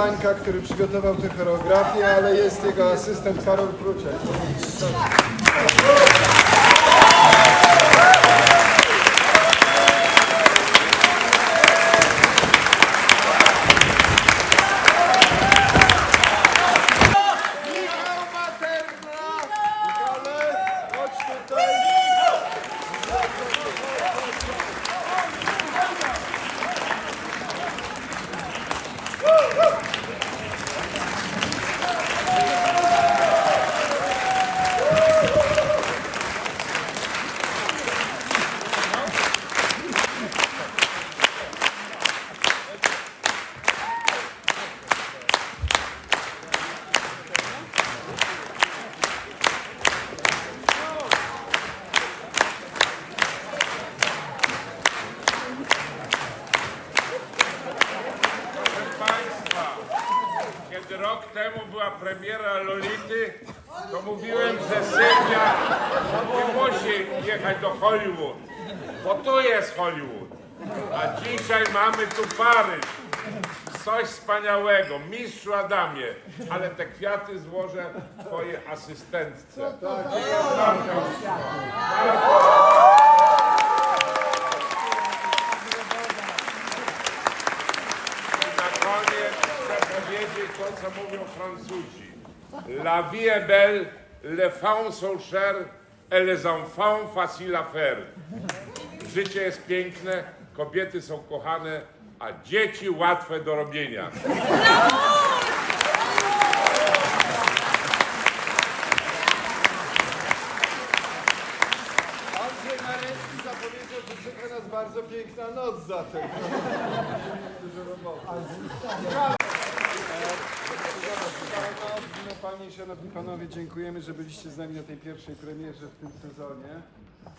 Stańka, który przygotował tę choreografię, ale jest jego asystent Karol Pruczek. Rok temu była premiera Lolity, to mówiłem, że Sylwia nie musi jechać do Hollywood, bo tu jest Hollywood. A dzisiaj mamy tu Paryż. Coś wspaniałego, mistrzu Adamie, ale te kwiaty złożę twojej asystentce. Na La vie est belle, les femmes sont chères, et les enfants faciles à faire. Życie jest piękne, kobiety są kochane, a dzieci łatwe do robienia. Andrzej Marecki zapowiedział, że czeka nas bardzo piękna noc zatem. Dużo roboty. I Szanowni Panowie, dziękujemy, że byliście z nami na tej pierwszej premierze w tym sezonie,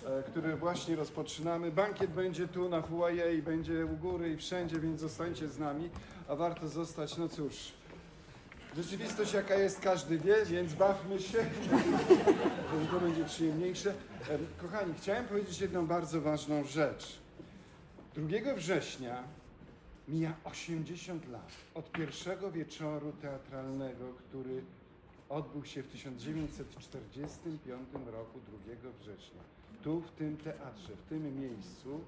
e, który właśnie rozpoczynamy. Bankiet będzie tu na Huaje i będzie u góry i wszędzie, więc zostańcie z nami, a warto zostać, no cóż. Rzeczywistość jaka jest, każdy wie, więc bawmy się. To będzie przyjemniejsze. Em, Kochani, chciałem powiedzieć jedną bardzo ważną rzecz. 2 września mija 80 lat od pierwszego wieczoru teatralnego, który odbył się w 1945 roku 2 września. Tu, w tym teatrze, w tym miejscu.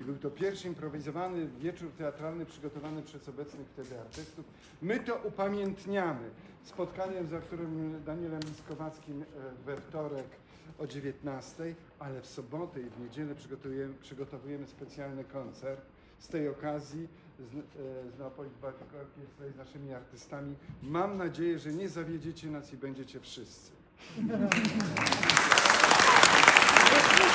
I był to pierwszy improwizowany wieczór teatralny przygotowany przez obecnych wtedy artystów. My to upamiętniamy spotkaniem, za którym Danielem Liskowackim e, we wtorek o 19, ale w sobotę i w niedzielę przygotujemy, przygotowujemy specjalny koncert z tej okazji z, e, z Orchestra i z naszymi artystami. Mam nadzieję, że nie zawiedziecie nas i będziecie wszyscy.